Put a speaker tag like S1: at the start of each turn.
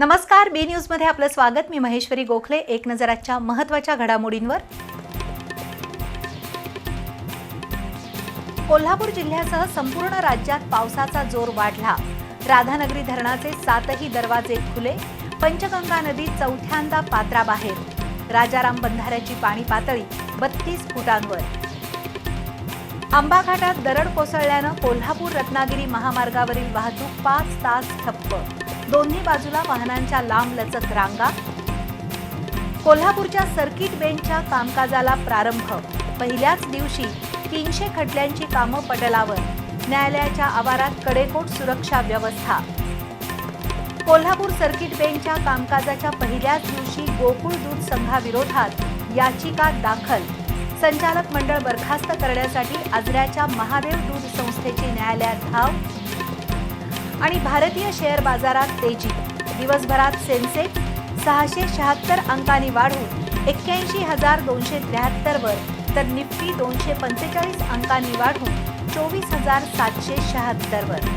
S1: नमस्कार बी न्यूजमध्ये आपलं स्वागत. मी महेश्वरी गोखले. एक नजर आजच्या महत्त्वाच्या घडामोडींवर. कोल्हापूर जिल्ह्यासह संपूर्ण राज्यात पावसाचा जोर वाढला. राधानगरी धरणाचे सातही दरवाजे खुले. पंचगंगा नदी चौथ्यांदा पात्राबाहेर. राजाराम बंधाऱ्याची पाणी पातळी बत्तीस फुटांवर. आंबा घाटात दरड कोसळल्यानं कोल्हापूर रत्नागिरी महामार्गावरील वाहतूक पाच तास ठप्प. दोन्ही बाजूला वाहनांच्या लांब लचक रांगा. कोल्हापूरच्या सर्किट बेंचच्या कामकाजाला प्रारंभ. पहिल्याच दिवशी तीनशे खटल्यांची कामं पटलावर. न्यायालयाच्या आवारात कडेकोट सुरक्षा व्यवस्था. कोल्हापूर सर्किट बेंचच्या कामकाजाच्या पहिल्याच दिवशी गोकुळ दूध संघाविरोधात याचिका दाखल. संचालक मंडळ बरखास्त करण्यासाठी आजऱ्याच्या महादेव दूध संस्थेची न्यायालयात धाव आणि भारतीय शेअर बाजारात तेजी. दिवसभरात सेन्सेक्स सहाशे शहात्तर अंकांनी वाढून एक्क्याऐंशी हजार दोनशे त्र्याहत्तरवर तर निफ्टी दोनशे पंचेचाळीस अंकांनी वाढून चोवीस हजार सातशे शहात्तरवर